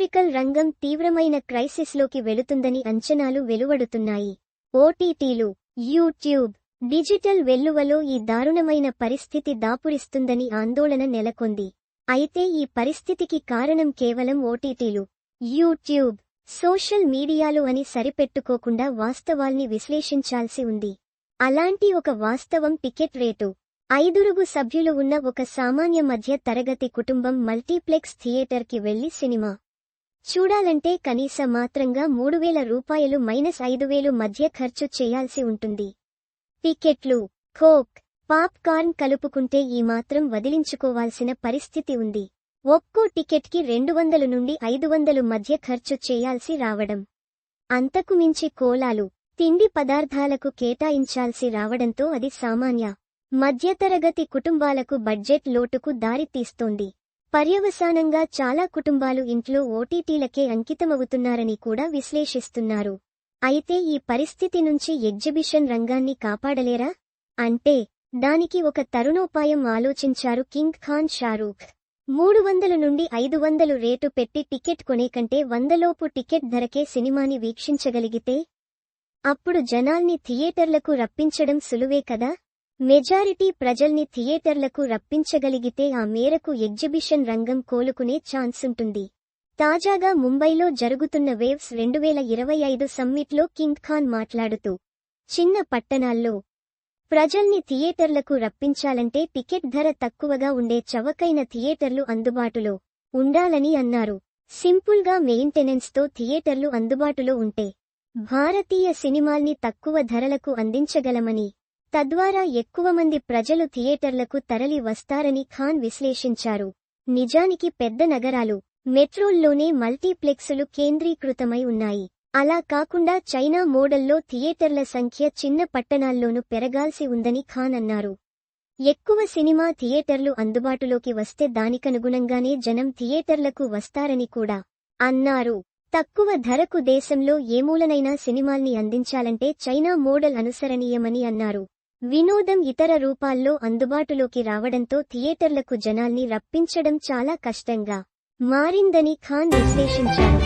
Theatrical రంగం తీవ్రమైన క్రైసిస్లోకి వెళుతుందని అంచనాలు వెలువడుతున్నాయి. ఓటీటీలు యూట్యూబ్ డిజిటల్ వెల్లువలో ఈ దారుణమైన పరిస్థితి దాపురిస్తుందని ఆందోళన నెలకొంది. అయితే ఈ పరిస్థితికి కారణం కేవలం ఓటీటీలు యూట్యూబ్ సోషల్ మీడియాలు అని సరిపెట్టుకోకుండా వాస్తవాల్ని విశ్లేషించాల్సి ఉంది. అలాంటి ఒక వాస్తవం టికెట్ రేటు ఐదురుగు సభ్యులు ఉన్న ఒక సామాన్య మధ్య తరగతి కుటుంబం మల్టీప్లెక్స్ థియేటర్కి వెళ్ళి సినిమా చూడాలంటే కనీస మాత్రంగా మూడు వేల రూపాయలు మైనస్ ఐదు వేలు మధ్య ఖర్చు చేయాల్సి ఉంటుంది. టికెట్లు కోక్ పాప్కార్న్ కలుపుకుంటే ఈ మాత్రం వదిలించుకోవాల్సిన పరిస్థితి ఉంది. ఒక్కో టికెట్కి రెండు వందలు నుండి ఐదు వందలు మధ్య ఖర్చు చేయాల్సి రావడం. అంతకు మించి కోలాలు తిండి పదార్థాలకు కేటాయించాల్సి రావడంతో అది సామాన్య మధ్యతరగతి కుటుంబాలకు బడ్జెట్ లోటుకు దారితీస్తోంది. పర్యవసానంగా చాలా కుటుంబాలు ఇంట్లో ఓటీటీలకే అంకితమవుతున్నారని కూడా విశ్లేషిస్తున్నారు. అయితే ఈ పరిస్థితి నుంచి ఎగ్జిబిషన్ రంగాన్ని కాపాడలేరా? అంటే దానికి ఒక తరుణోపాయం ఆలోచించారు కింగ్ ఖాన్ షారూఖ్. మూడు వందల నుండి ఐదు వందలు రేటు పెట్టి టికెట్ కొనే కంటే వందలోపు టికెట్ ధరకే సినిమాని వీక్షించగలిగితే? అప్పుడు జనాల్ని థియేటర్లకు రప్పించడం సులువే కదా? మెజారిటీ ప్రజల్ని థియేటర్లకు రప్పించగలిగితే ఆ మేరకు ఎగ్జిబిషన్ రంగం కోలుకునే ఛాన్సుంటుంది తాజాగా ముంబైలో జరుగుతున్న వేవ్స్ రెండువేల ఇరవై ఐదు సమ్మిట్లో కింగ్ ఖాన్ మాట్లాడుతూ చిన్న పట్టణాల్లో ప్రజల్ని థియేటర్లకు రప్పించాలంటే టికెట్ ధర తక్కువగా ఉండే చవకైన థియేటర్లు అందుబాటులో ఉండాలని అన్నారు. సింపుల్గా మెయింటెనెన్స్తో థియేటర్లు అందుబాటులో ఉంటే భారతీయ సినిమాల్ని తక్కువ ధరలకు అందించగలమని తద్వారా ఎక్కువ మంది ప్రజలు థియేటర్లకు తరలి వస్తారని ఖాన్ విశ్లేషించారు. నిజానికి పెద్ద నగరాలు మెట్రోల్లోనే మల్టీప్లెక్సులు కేంద్రీకృతమై ఉన్నాయి. అలా కాకుండా చైనా మోడల్లో థియేటర్ల సంఖ్య చిన్న పట్టణాల్లోనూ పెరగాల్సి ఉందని ఖాన్ అన్నారు. ఎక్కువ సినిమా థియేటర్లు అందుబాటులోకి వస్తే దానికనుగుణంగానే జనం థియేటర్లకు వస్తారని కూడా అన్నారు. తక్కువ ధరకు దేశంలో ఏ మూలనైనా సినిమాల్ని అందించాలంటే చైనా మోడల్ అనుసరణీయమని అన్నారు. వినోదం ఇతర రూపాల్లో అందుబాటులోకి రావడంతో థియేటర్లకు జనాల్ని రప్పించడం చాలా కష్టంగా మారిందని ఖాన్ విశ్లేషించారు.